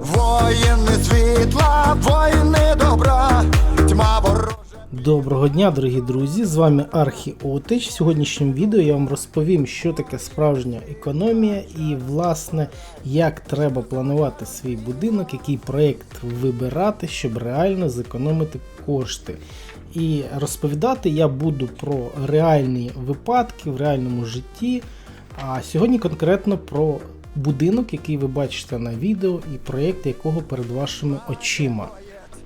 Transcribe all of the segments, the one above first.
воїни світла, воїни добра, тьма ворожа. Доброго дня, дорогі друзі! З вами Архі Отич. В сьогоднішньому відео я вам розповім, що таке справжня економія і, власне, як треба планувати свій будинок, який проєкт вибирати, щоб реально зекономити кошти. І розповідати я буду про реальні випадки в реальному житті. А сьогодні конкретно про будинок, який ви бачите на відео, і проєкт якого перед вашими очима.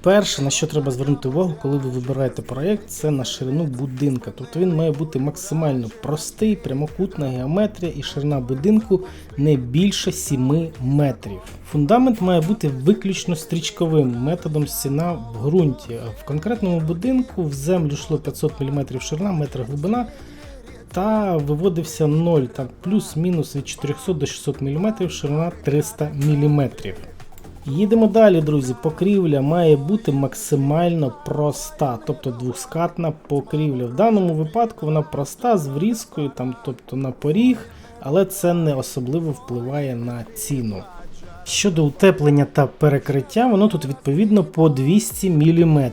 Перше, на що треба звернути увагу, коли ви вибираєте проєкт, це на ширину будинка. Тобто він має бути максимально простий, прямокутна геометрія і ширина будинку не більше 7 метрів. Фундамент має бути виключно стрічковим методом стіна в ґрунті. В конкретному будинку в землю йшло 500 мм ширина, метр глибина та виводився 0, там плюс-мінус від 400 до 600 мм, ширина 300 мм. Їдемо далі, друзі. Покрівля має бути максимально проста, тобто двоскатна покрівля. В даному випадку вона проста з врізкою, там, тобто на поріг, але це не особливо впливає на ціну. Щодо утеплення та перекриття, воно тут відповідно по 200 мм.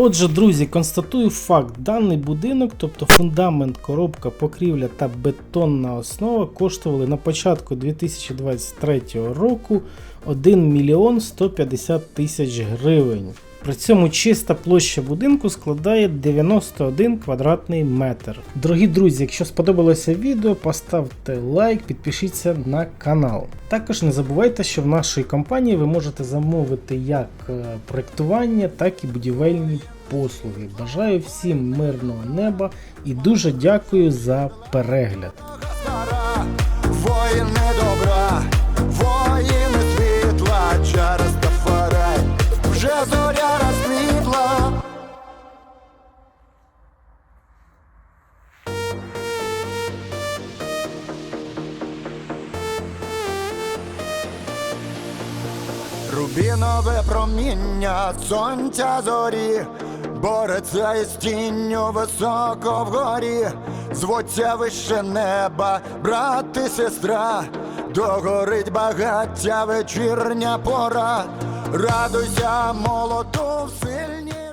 Отже, друзі, констатую факт: даний будинок, тобто фундамент, коробка, покрівля та бетонна основа коштували на початку 2023 року 1 мільйон 150 тисяч гривень. При цьому чиста площа будинку складає 91 квадратний метр. Дорогі друзі, якщо сподобалося відео, поставте лайк, підпишіться на канал. Також не забувайте, що в нашій компанії ви можете замовити як е, проектування, так і будівельні послуги. Бажаю всім мирного неба і дуже дякую за перегляд. Рубінове проміння сонця зорі, бореться із тінню високо вгорі, звуться вище неба, брат і сестра, догорить багаття вечірня пора, радуйся молоду в сильній